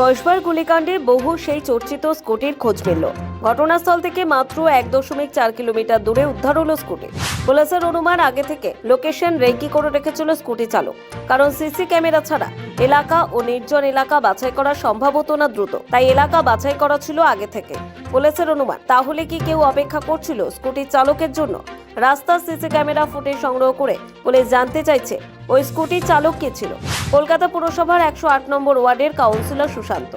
কসবার গুলিকাণ্ডে বহু সেই চর্চিত স্কুটির খোঁজ মিলল ঘটনাস্থল থেকে মাত্র এক দশমিক চার কিলোমিটার দূরে উদ্ধার হলো স্কুটি। পুলিশের অনুমান আগে থেকে লোকেশন রেকি করে রেখেছিল স্কুটি চালক। কারণ সিসি ক্যামেরা ছাড়া এলাকা ও নির্জন এলাকা বাছাই করা সম্ভব হতো না দ্রুত। তাই এলাকা বাছাই করা ছিল আগে থেকে। পুলিশের অনুমান, তাহলে কি কেউ অপেক্ষা করছিল স্কুটির চালকের জন্য? রাস্তার সিসি ক্যামেরা ফুটেজ সংগ্রহ করে পুলিশ জানতে চাইছে, ওই স্কুটির চালক কে ছিল? কলকাতা পুরসভার একশো আট নম্বর ওয়ার্ডের কাউন্সিলর সুশান্ত।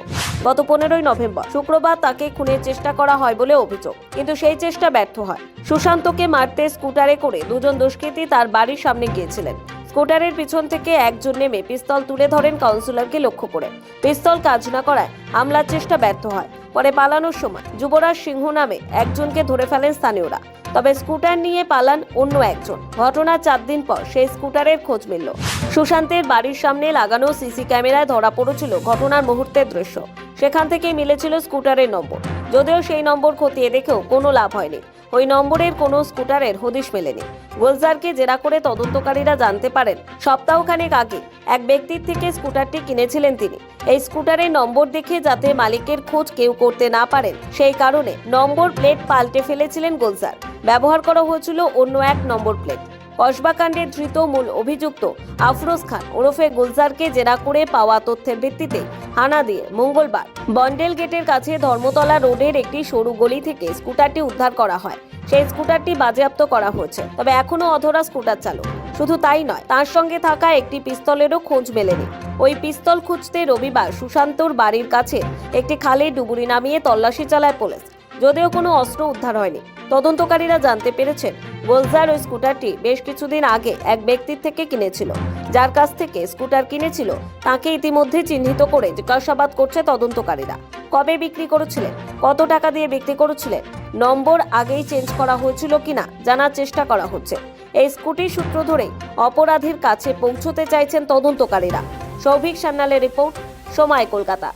গত পনেরোই নভেম্বর, শুক্রবার তাকে খুনের চেষ্টা করা হয় বলে অভিযোগ, কিন্তু সেই চেষ্টা ব্যর্থ হয়। সুশান্তকে মারতে স্কুটারে করে দুজন দুষ্কৃতী তার বাড়ির সামনে গিয়েছিলেন। স্কুটারের পিছন থেকে একজন নেমে পিস্তল তুলে ধরেন কাউন্সিলরকে লক্ষ্য করে। পিস্তল কাজ না করায় হামলার চেষ্টা ব্যর্থ হয়। পরে পালানোর সময় যুবরাজ সিংহ নামে একজনকে ধরে ফেলেন স্থানীয়রা। তবে স্কুটার নিয়ে পালান অন্য একজন। ঘটনার চার দিন পর সেই স্কুটারের খোঁজ মিলল। সুশান্তের বাড়ির সামনে লাগানো সিসি ক্যামেরায় ধরা পড়েছিল ঘটনার মুহূর্তের দৃশ্য। সেখান থেকে মিলেছিল স্কুটারের নম্বর। যদিও সেই নম্বর খতিয়ে দেখেও কোনো লাভ হয়নি। ওই নম্বরের কোনো স্কুটারের হদিশ মেলেনি। গুলজারকে জেরা করে তদন্তকারীরা জানতে পারেন, সপ্তাহখানেক আগে এক ব্যক্তির থেকে স্কুটারটি কিনেছিলেন তিনি। এই স্কুটারের নম্বর দেখে যাতে মালিকের খোঁজ কেউ করতে না পারেন, সেই কারণে নম্বর প্লেট পাল্টে ফেলেছিলেন গুলজার। ব্যবহার করা হয়েছিল অন্য এক নম্বর প্লেট। কসবাকাণ্ডে ধৃত মূল অভিযুক্ত আফরোজ খান ওরফে গুলজারকে জেরা করে পাওয়া তথ্যের ভিত্তিতে হানা দিয়ে মঙ্গলবার বন্ডেল গেটের কাছে ধর্মতলা রোডের একটি সরু গলি থেকে স্কুটারটি উদ্ধার করা হয়। সেই স্কুটারটি বাজেয়াপ্ত করা হয়েছে। তবে এখনও অধরা স্কুটার চালক। শুধু তাই নয়, তার সঙ্গে থাকা একটি পিস্তলেরও খোঁজ মেলেনি। ওই পিস্তল খুঁজতে রবিবার সুশান্তর বাড়ির কাছে একটি খালে ডুবুরি নামিয়ে তল্লাশি চালায় পুলিশ। যদিও কোনো অস্ত্র উদ্ধার হয়নি। তদন্তকারীরা জানতে পেরেছেন গোলজার ওই স্কুটারটি বেশ কিছুদিন আগে এক ব্যক্তির থেকে কিনেছিল। যার কাছ থেকে স্কুটার কিনেছিল, তাকে ইতিমধ্যে চিহ্নিত করে জিজ্ঞাসাবাদ করছে তদন্তকারীরা। কবে বিক্রি করেছিলেন, কত টাকা দিয়ে বিক্রি করেছিলেন, নম্বর আগেই চেঞ্জ করা হয়েছিল কিনা জানার চেষ্টা করা হচ্ছে। এই স্কুটির সূত্র ধরে অপরাধীর কাছে পৌঁছতে চাইছেন তদন্তকারীরা। সৌভিক সান্যালের রিপোর্ট, সময় কলকাতা।